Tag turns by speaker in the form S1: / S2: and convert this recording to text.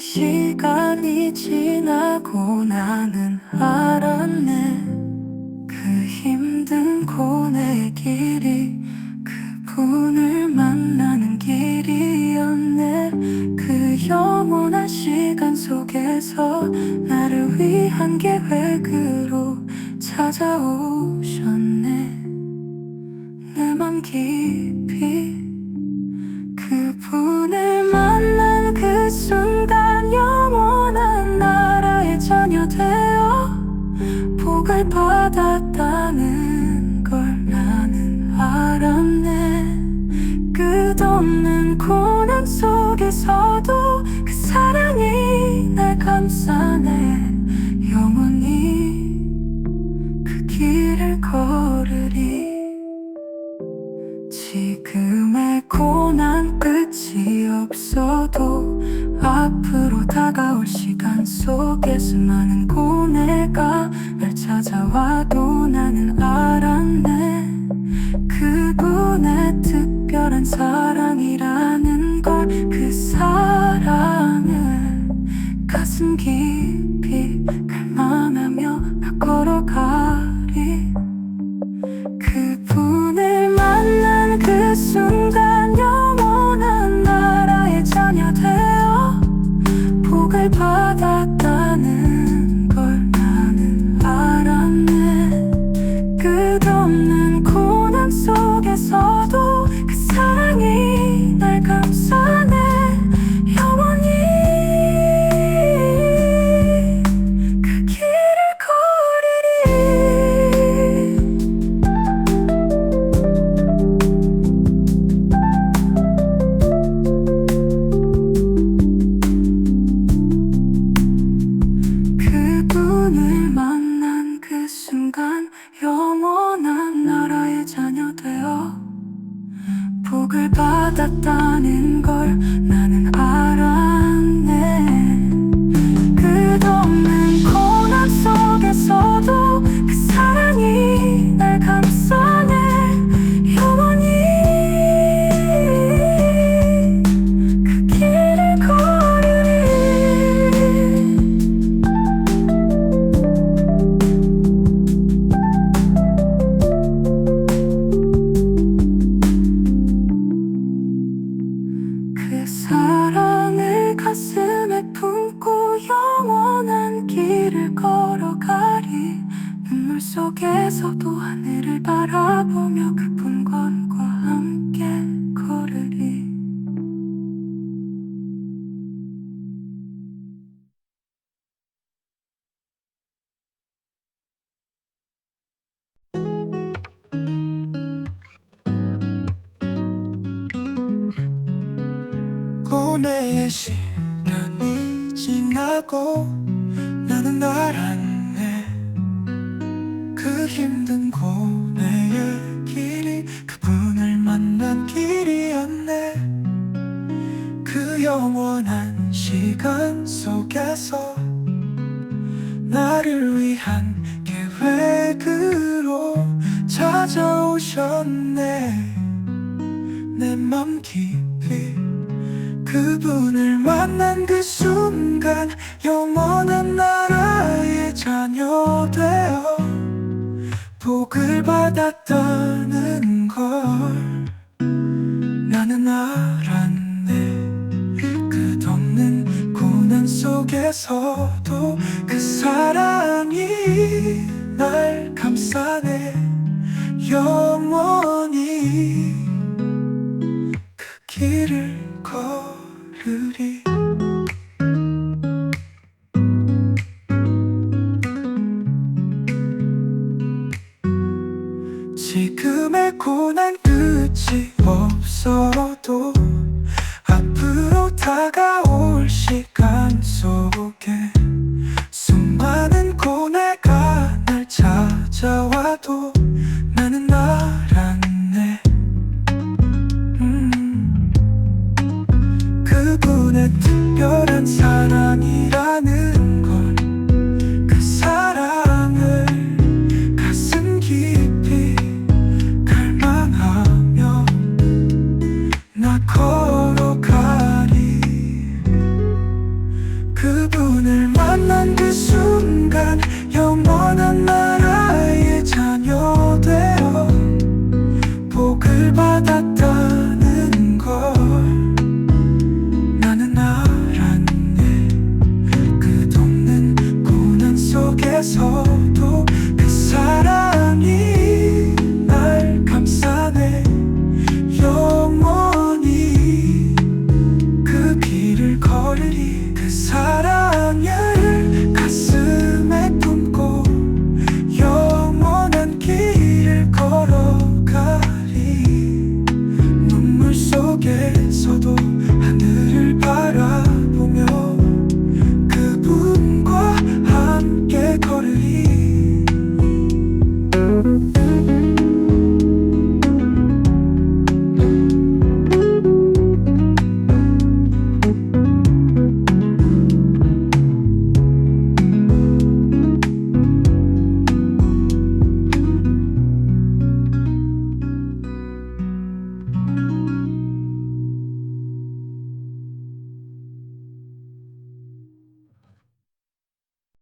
S1: 시간이 지나고 나는 알았네. 그 힘든 고뇌의 길이 그분을 만나는 길이었네. 그 영원한 시간 속에서 나를 위한 계획으로 찾아오셨네. 내 맘 깊이 받았다는 걸 나는 알았네. 끝없는 고난 속에서도 그 사랑이 날 감싸네. 영원히 그 길을 걸으리. 지금의 고난 끝이 없어도 앞으로 다가올 시간 속에 수많은 고뇌가 날 찾아와도 나는 알았네. 그분의 특별한 사랑이라는 걸 그 사랑을 가슴 깊이 갈망하며 나 걸어가리. 그분을 만난 그 순간 눈물 속에서도 하늘을 바라보며 그분과 함께 걸으리.
S2: 고뇌의 시간이 지나고 나는 그 힘든 고뇌의 길이 그분을 만난 길이었네. 그 영원한 시간 속에서 나를 위한 계획으로 찾아오셨네. 내 맘 깊이 그분을 만난 그 순간 영원한 나라의 자녀 되어 복을 받았다는 걸 나는 알았네. 끝없는 고난 속에서도 그 사랑이 날 감싸네. 영원히 그 길을 걸 그 사람이 날 감싸네. 영원히 그 길을 걸으리. 그